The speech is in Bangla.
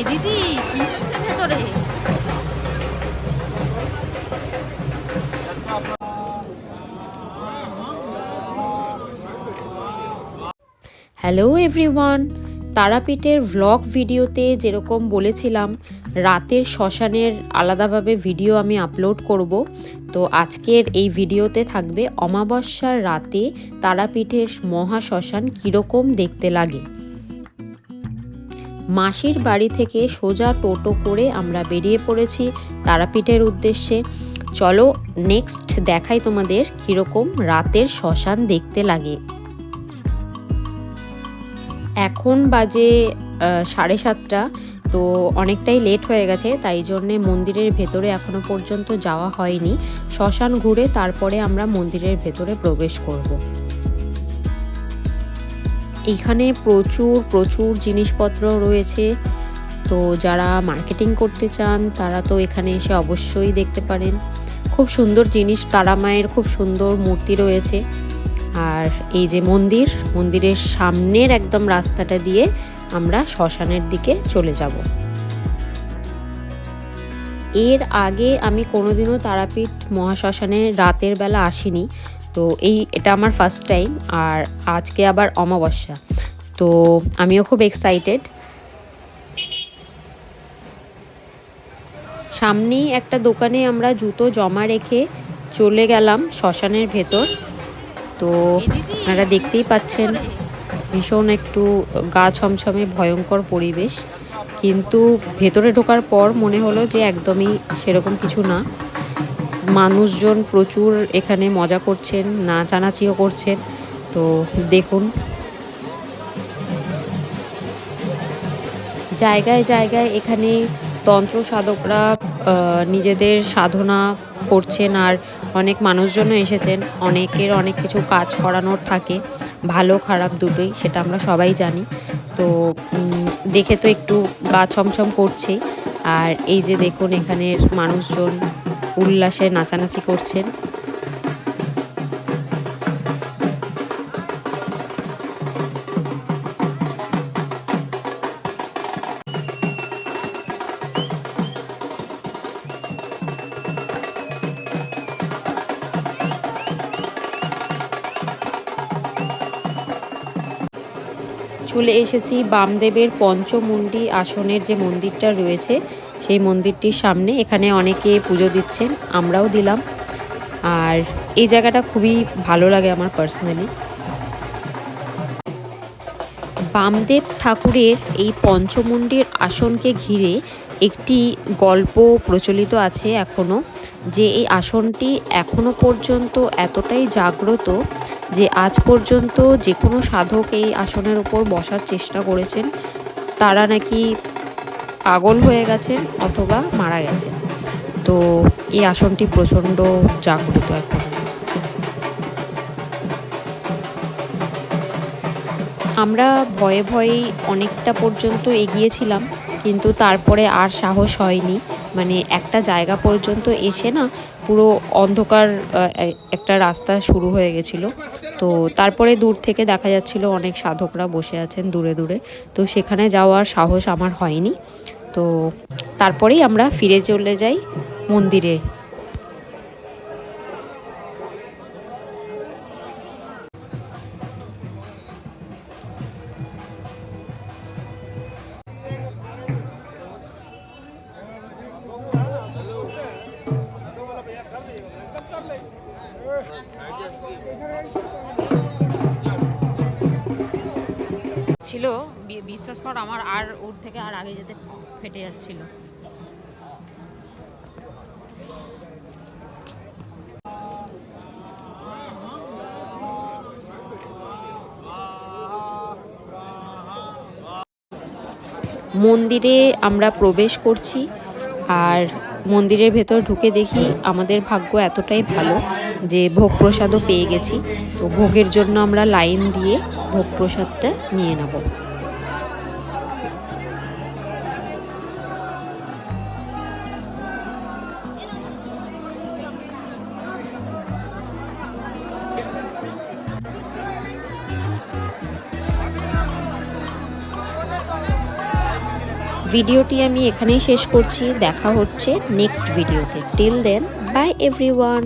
এ দিদি, কি হচ্ছে ভেতরে? হ্যালো এভরিওয়ান তারাপীঠের ভ্লগ ভিডিওতে যেরকম বলেছিলাম, রাতের শ্মশানের আলাদাভাবে ভিডিও আমি আপলোড করব। তো আজকের এই ভিডিওতে থাকবে অমাবস্যার রাতে তারাপীঠের মহাশ্মশান কীরকম দেখতে লাগে। মাসির বাড়ি থেকে সোজা টোটো করে আমরা বেরিয়ে পড়েছি তারাপীঠের উদ্দেশ্যে। চলো নেক্সট দেখাই তোমাদের কীরকম রাতের শ্মশান দেখতে লাগে। এখন বাজে সাড়ে সাতটা, তো অনেকটাই লেট হয়ে গেছে, তাই জন্যে মন্দিরের ভেতরে এখনও পর্যন্ত যাওয়া হয়নি। শ্মশান ঘুরে তারপরে আমরা মন্দিরের ভেতরে প্রবেশ করব। এখানে প্রচুর প্রচুর জিনিসপত্র রয়েছে। তো যারা মার্কেটিং করতে চান, তারা তো এখানে এসে অবশ্যই দেখতে পারেন। খুব সুন্দর জিনিস, তারা মায়ের খুব সুন্দর মূর্তি রয়েছে। আর এই যে মন্দির, মন্দিরের সামনের একদম রাস্তাটা দিয়ে আমরা শ্মশানের দিকে চলে যাব। এর আগে আমি কোনোদিনও তারাপীঠ মহাশ্মশানে রাতের বেলা আসিনি। তো এই, এটা আমার ফার্স্ট টাইম আর আজকে আবার অমাবস্যা। তো আমিও খুব এক্সাইটেড সামনেই একটা দোকানে আমরা জুতো জমা রেখে চলে গেলাম শ্মশানের ভেতর। তো আপনারা দেখতেই পাচ্ছেন ভীষণ একটু গা ছমছমে ভয়ঙ্কর পরিবেশ। কিন্তু ভেতরে ঢোকার পর মনে হলো যে একদমই সেরকম কিছু না। মানুষজন প্রচুর এখানে মজা করছেন, নাচানাচিও করছেন। তো দেখুন। জায়গায় জায়গায় এখানে তন্ত্র সাধকরা নিজেদের সাধনা করছেন আর অনেক মানুষজনও এসেছেন। অনেকের অনেক কিছু কাজ করানোর থাকে, ভালো খারাপ দুটোই, সেটা আমরা সবাই জানি। তো দেখে তো একটু গা ছমছম করছে আর এই যে দেখুন এখানের মানুষজন উল্লাসে নাচানাচি করছেন। চলে এসেছি বামদেবের পঞ্চমুণ্ডি আসনের যে মন্দিরটা রয়েছে সেই মন্দিরটির সামনে। এখানে অনেকে পুজো দিচ্ছেন, আমরাও দিলাম। আর এই জায়গাটা খুবই ভালো লাগে আমার পার্সোনালি বামদেব ঠাকুরের এই পঞ্চমুণ্ডির আসনকে ঘিরে একটি গল্প প্রচলিত আছে এখনও যে এই আসনটি এখনও পর্যন্ত এতটাই জাগ্রত যে আজ পর্যন্ত যে কোনো সাধক এই আসনের উপর বসার চেষ্টা করেছেন। তারা নাকি পাগল হয়ে গেছেন অথবা মারা গেছেন তো এই আসনটি প্রচণ্ড জাগ্রত এখন আমরা ভয়ে ভয়েই অনেকটা পর্যন্ত এগিয়েছিলাম, কিন্তু তারপরে আর সাহস হয়নি। মানে একটা জায়গা পর্যন্ত এসে না পুরো অন্ধকার একটা রাস্তা শুরু হয়ে গেছিল। তো তারপরে দূর থেকে দেখা যাচ্ছিল অনেক সাধকরা বসে আছেন দূরে দূরে। তো সেখানে যাওয়ার সাহস আমার হয়নি। তো তারপরেই আমরা ফিরে চলে যাই মন্দিরে। ছিল বি- বিশ্বাস কর আমার আর ওর থেকে আর আগে যেতে ফেটে যাচ্ছিল। মন্দিরে আমরা প্রবেশ করছি, আর মন্দিরের ভেতর ঢুকে দেখি আমাদের ভাগ্য এতটাই ভালো। যে ভোগ প্রসাদও পেয়ে গেছি। তো ভোগের জন্য আমরা লাইন দিয়ে ভোগ প্রসাদটা নিয়ে নেব। ভিডিওটি আমি এখানেই শেষ করছি। দেখা হচ্ছে নেক্সট ভিডিওতে। Till then by everyone